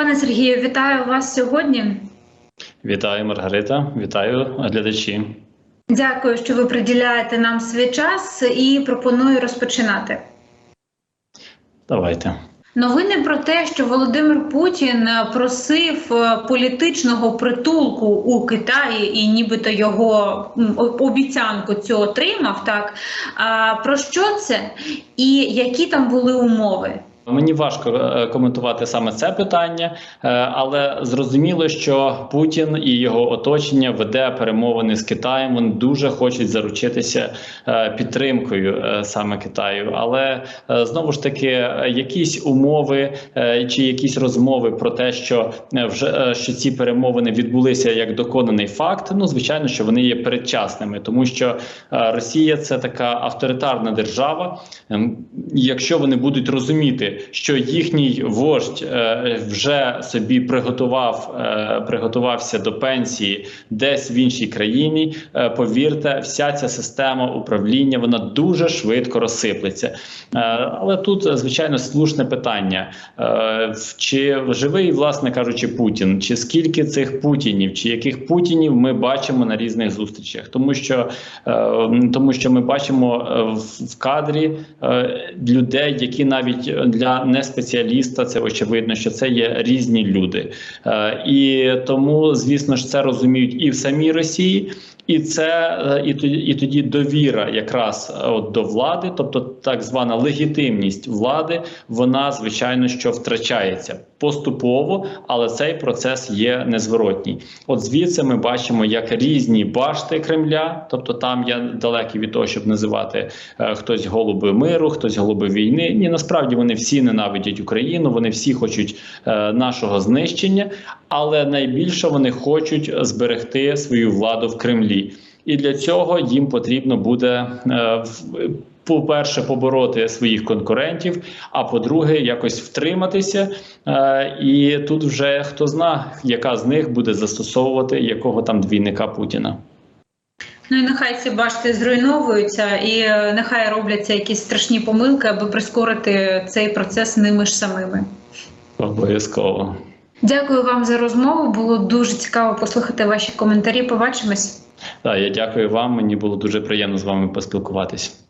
Пане Сергію, вітаю вас сьогодні. Вітаю, Маргарита, вітаю глядачі. Дякую, що ви приділяєте нам свій час і пропоную розпочинати. Давайте. Новини про те, що Володимир Путін просив е, політичного притулку у Китаї, і нібито його обіцянку цю отримав. Так а, про що це і які там були умови? Мені важко е, коментувати саме це питання, е, але зрозуміло, що Путін і його оточення веде перемовини з Китаєм. Вони дуже хочуть заручитися е, підтримкою саме Китаю. Але знову ж таки, якісь умови чи якісь розмови про те, що вже що ці перемовини відбулися як доконаний факт. Ну звичайно, що вони є передчасними, тому що Росія це така авторитарна держава. Ем, Якщо вони будуть розуміти, що їхній вождь е, вже собі приготував, е, приготувався до пенсії десь в іншій країні, е, повірте, вся ця система управління вона дуже швидко розсиплеться. Але тут звичайно слушне питання: чи живий, власне кажучи, Путін, чи скільки цих путінів, чи яких путінів ми бачимо на різних зустрічах, тому що тому що ми бачимо в- кадрі людей, які навіть для неспеціаліста це очевидно, що це є різні люди, Е, і тому, звісно ж, це розуміють і в самій Росії. І це е, і тоді, і тоді довіра якраз е, от до влади, тобто так звана легітимність влади, вона звичайно що втрачається поступово, але цей процес є незворотній. От звідси ми бачимо, як різні башти Кремля, тобто там я далекий від того, щоб називати е, хтось голуби миру, хтось голуби війни. Ні, насправді вони всі ненавидять Україну, вони всі хочуть е, нашого знищення, але найбільше вони хочуть зберегти свою владу в Кремлі. І для цього їм потрібно буде е, по-перше, побороти своїх конкурентів, а по-друге, якось втриматися. Е, і тут вже хто зна, яка з них буде застосовувати якого там двійника Путіна. Ну і нехай ці башти зруйновуються, і е, нехай робляться якісь страшні помилки, аби прискорити цей процес ними ж самими. Обов'язково. Дякую вам за розмову. Було дуже цікаво послухати ваші коментарі. Побачимось. Так, я дякую вам. Мені було дуже приємно з вами поспілкуватись.